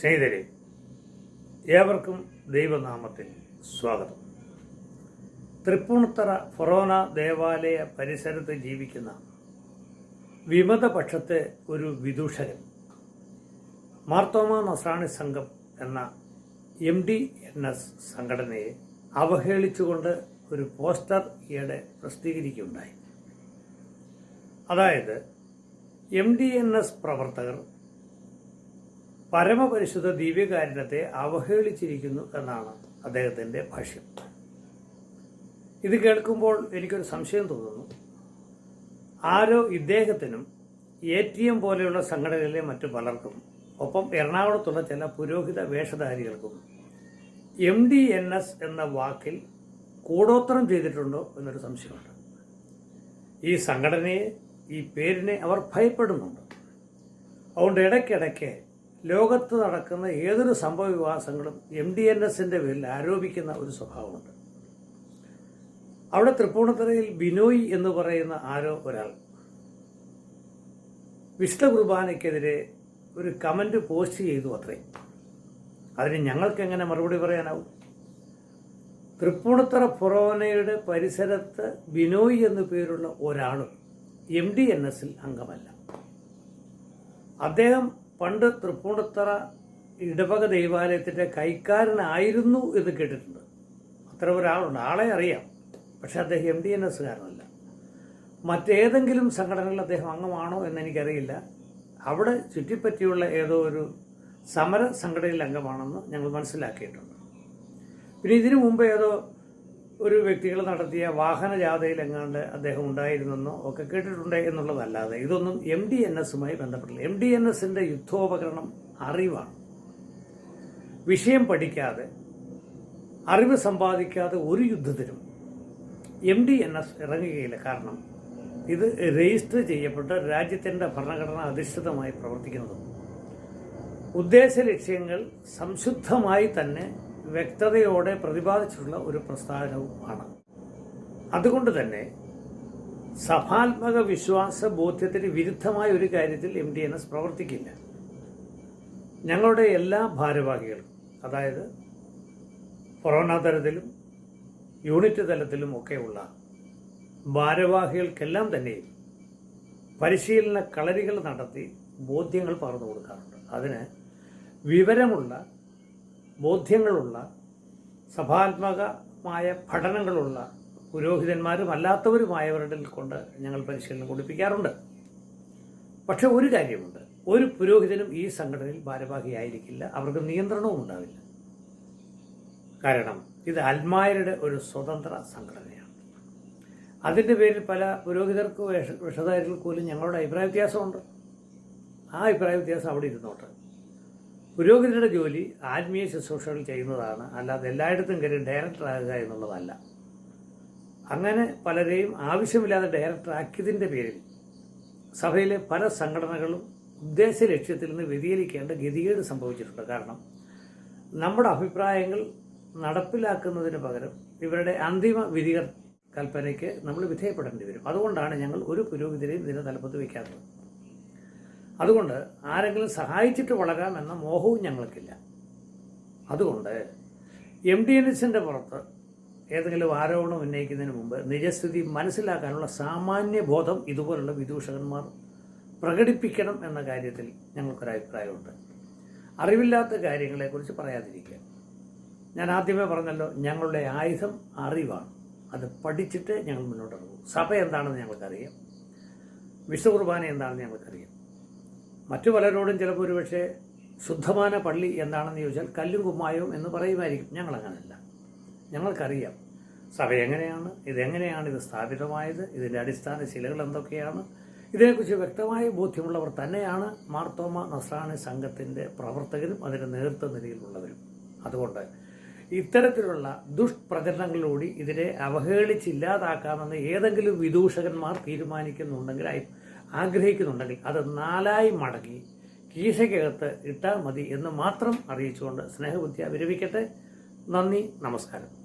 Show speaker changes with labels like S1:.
S1: സ്നേഹിതരെ ഏവർക്കും ദൈവനാമത്തിൽ സ്വാഗതം. തൃപ്പൂണിത്തറ ഫൊറോന ദേവാലയ പരിസരത്ത് ജീവിക്കുന്ന വിമതപക്ഷത്തെ ഒരു വിദൂഷകൻ മാർത്തോമ നസ്രാണി സംഘം എന്ന എം ഡി എൻ എസ് സംഘടനയെ അവഹേളിച്ചുകൊണ്ട് ഒരു പോസ്റ്റർ ഈയിടെ പ്രസിദ്ധീകരിക്കുകയുണ്ടായി. അതായത് എം ഡി എൻ എസ് പ്രവർത്തകർ പരമപരിശുദ്ധ ദിവ്യകാരുണ്യത്തെ അവഹേളിച്ചിരിക്കുന്നു എന്നാണ് അദ്ദേഹത്തിന്റെ ഭാഷ്യം. ഇത് കേൾക്കുമ്പോൾ എനിക്കൊരു സംശയം തോന്നുന്നു. ആരോ ഇദ്ദേഹത്തിനും എ ടി എം പോലെയുള്ള സംഘടനകളിലെ മറ്റു പലർക്കും ഒപ്പം എറണാകുളത്തുള്ള ചില പുരോഹിത വേഷധാരികൾക്കും എം ഡി എൻ എസ് എന്ന വാക്കിൽ കൂടോത്രം ചെയ്തിട്ടുണ്ടോ എന്നൊരു സംശയമുണ്ട്. ഈ സംഘടനയെ ഈ പേരിനെ അവർ ഭയപ്പെടുന്നുണ്ട്. അതുകൊണ്ട് ഇടയ്ക്കിടയ്ക്ക് ലോകത്ത് നടക്കുന്ന ഏതൊരു സംഭവ വികാസങ്ങളും എം ഡി എൻ എസിന്റെ പേരിൽ ആരോപിക്കുന്ന ഒരു സ്വഭാവമുണ്ട്. അവിടെ തൃപ്പൂണിത്തറയിൽ ബിനോയ് എന്ന് പറയുന്ന ആരോ ഒരാൾ വിശുദ്ധ കുർബാനയ്ക്കെതിരെ ഒരു കമന്റ് പോസ്റ്റ് ചെയ്തു അത്രേ. അതിന് ഞങ്ങൾക്ക് എങ്ങനെ മറുപടി പറയാനാവും? തൃപ്പൂണിത്തറ ഫൊറോനയുടെ പരിസരത്ത് ബിനോയ് എന്നു പേരുള്ള ഒരാളും എം ഡി എൻ എസിൽ അംഗമല്ല. അദ്ദേഹം പണ്ട് തൃപ്പൂണിത്തറ ഇടവക ദൈവാലയത്തിന്റെ കൈക്കാരനായിരുന്നു എന്ന് കേട്ടിട്ടുണ്ട്. അത്ര ഒരാളുണ്ട്. ആളെ അറിയാം. പക്ഷേ അദ്ദേഹം എം ഡി എൻ എസ്സുകാരനല്ല മറ്റേതെങ്കിലും സംഘടനയിൽ അദ്ദേഹം അംഗമാണോ എന്നെനിക്കറിയില്ല. അവിടെ ചുറ്റിപ്പറ്റിയുള്ള ഏതോ ഒരു സമര സംഘടനയിൽ അംഗമാണെന്ന് ഞങ്ങൾ മനസ്സിലാക്കിയിട്ടുണ്ട്. പിന്നെ ഇതിനു മുമ്പ് ഏതോ ഒരു വ്യക്തികൾ നടത്തിയ വാഹന ജാഥയിൽ എങ്ങാണ്ട് അദ്ദേഹം ഉണ്ടായിരുന്നെന്നോ ഒക്കെ കേട്ടിട്ടുണ്ട് എന്നുള്ളതല്ലാതെ ഇതൊന്നും എം ഡി എൻ എസുമായി ബന്ധപ്പെട്ടില്ല. എം ഡി എൻ എസിന്റെ യുദ്ധോപകരണം അറിവാണ്. വിഷയം പഠിക്കാതെ അറിവ് സമ്പാദിക്കാതെ ഒരു യുദ്ധത്തിനും എം ഡി എൻ എസ് ഇറങ്ങുകയില്ല. കാരണം ഇത് രജിസ്റ്റർ ചെയ്യപ്പെട്ട രാജ്യത്തിന്റെ ഭരണഘടന അധിഷ്ഠിതമായി പ്രവർത്തിക്കുന്നതും ഉദ്ദേശ ലക്ഷ്യങ്ങൾ സംശുദ്ധമായി തന്നെ വ്യക്തതയോടെ പ്രതിപാദിച്ചിട്ടുള്ള ഒരു പ്രസ്ഥാനവുമാണ് അതുകൊണ്ട് തന്നെ സഭാത്മക വിശ്വാസ ബോധ്യത്തിന് വിരുദ്ധമായ ഒരു കാര്യത്തിൽ എം ഡി എൻ എസ് പ്രവർത്തിക്കില്ല. ഞങ്ങളുടെ എല്ലാ ഭാരവാഹികളും അതായത് കൊറോണ തലത്തിലും യൂണിറ്റ് തലത്തിലും ഒക്കെയുള്ള ഭാരവാഹികൾക്കെല്ലാം തന്നെയും പരിശീലന കളരികൾ നടത്തി ബോധ്യങ്ങൾ പകർന്നു കൊടുക്കാറുണ്ട്. അതിന് വിവരമുള്ള ബോധ്യങ്ങളുള്ള സഭാത്മകമായ പഠനങ്ങളുള്ള പുരോഹിതന്മാരും അല്ലാത്തവരുമായവരുടെ കൊണ്ട് ഞങ്ങൾ പരിശീലനം കൊടുപ്പിക്കാറുണ്ട്. പക്ഷേ ഒരു കാര്യമുണ്ട്. ഒരു പുരോഹിതനും ഈ സംഘടനയിൽ ഭാരവാഹിയായിരിക്കില്ല. അവർക്ക് നിയന്ത്രണവും ഉണ്ടാവില്ല. കാരണം ഇത് അൽമായരുടെ ഒരു സ്വതന്ത്ര സംഘടനയാണ്. അതിന്റെ പേരിൽ പല പുരോഹിതർക്ക് വേഷ പോലും ഞങ്ങളുടെ അഭിപ്രായ വ്യത്യാസമുണ്ട്. ആ അഭിപ്രായ വ്യത്യാസം അവിടെ ഇരുന്നോട്ടെ. പുരോഹിതരുടെ ജോലി ആത്മീയ ശുശ്രൂഷകൾ ചെയ്യുന്നതാണ്. അല്ലാതെ എല്ലായിടത്തും കയറി ഡയറക്ടറാകുക എന്നുള്ളതല്ല. അങ്ങനെ പലരെയും ആവശ്യമില്ലാതെ ഡയറക്ടറാക്കിയതിന്റെ പേരിൽ സഭയിലെ പല സംഘടനകളും ഉദ്ദേശ ലക്ഷ്യത്തിൽ നിന്ന് വ്യതിചലിക്കേണ്ട ഗതികേട് സംഭവിച്ചിട്ടുണ്ട്. കാരണം നമ്മുടെ അഭിപ്രായങ്ങൾ നടപ്പിലാക്കുന്നതിന് പകരം ഇവരുടെ അന്തിമ വിധികൾ കൽപ്പനയ്ക്ക് നമ്മൾ വിധേയപ്പെടേണ്ടി വരും. അതുകൊണ്ടാണ് ഞങ്ങൾ ഒരു പുരോഹിതരെയും ഇതിനെ തലപ്പത്ത് വയ്ക്കാത്തത് അതുകൊണ്ട് ആരെങ്കിലും സഹായിച്ചിട്ട് വളരാമെന്ന മോഹവും ഞങ്ങൾക്കില്ല. അതുകൊണ്ട് എം ഡി എൻ എസിന്റെ പുറത്ത് ഏതെങ്കിലും ആരോപണം ഉന്നയിക്കുന്നതിന് മുമ്പ് നിജസ്ഥിതി മനസ്സിലാക്കാനുള്ള സാമാന്യ ബോധം ഇതുപോലുള്ള വിദൂഷകന്മാർ പ്രകടിപ്പിക്കണം എന്ന കാര്യത്തിൽ ഞങ്ങൾക്കൊരഭിപ്രായമുണ്ട് അറിവില്ലാത്ത കാര്യങ്ങളെക്കുറിച്ച് പറയാതിരിക്കുക. ഞാൻ ആദ്യമേ പറഞ്ഞല്ലോ ഞങ്ങളുടെ ആയുധം അറിവാണ്. അത് പഠിച്ചിട്ട് ഞങ്ങൾ മുന്നോട്ട് പോകും. സഭ എന്താണെന്ന് ഞങ്ങൾക്കറിയാം. വിശ്വ കുർബാന എന്താണെന്ന് ഞങ്ങൾക്കറിയാം. മറ്റു പലരോടും ചിലപ്പോൾ ഒരു ശുദ്ധമാന പള്ളി എന്താണെന്ന് ചോദിച്ചാൽ കല്ലും കുമ്മായവും എന്ന് പറയുമായിരിക്കും. ഞങ്ങളങ്ങനല്ല. ഞങ്ങൾക്കറിയാം. സഭ എങ്ങനെയാണ്? ഇതെങ്ങനെയാണ് ഇത് സ്ഥാപിതമായത്? ഇതിന്റെ അടിസ്ഥാന ശിലകൾ എന്തൊക്കെയാണ്? ഇതിനെക്കുറിച്ച് വ്യക്തമായ ബോധ്യമുള്ളവർ തന്നെയാണ് മാർത്തോമ നസ്രാണി സംഘത്തിന്റെ പ്രവർത്തകരും അതിന്റെ നേതൃത്വ നിലയിലുള്ളവരും അതുകൊണ്ട് ഇത്തരത്തിലുള്ള ദുഷ്പ്രചരണങ്ങളിലൂടെ ഇതിനെ അവഹേളിച്ചില്ലാതാക്കാമെന്ന് ഏതെങ്കിലും വിദൂഷകന്മാർ തീരുമാനിക്കുന്നുണ്ടെങ്കിൽ ആഗ്രഹിക്കുന്നുണ്ടെങ്കിൽ അത് നാലായി മടങ്ങി കീശയ്ക്കകത്ത് ഇട്ടാൽ മതി എന്ന് മാത്രം അറിയിച്ചുകൊണ്ട് സ്നേഹബുദ്ധിയ വിരമിക്കട്ടെ. നന്ദി നമസ്കാരം.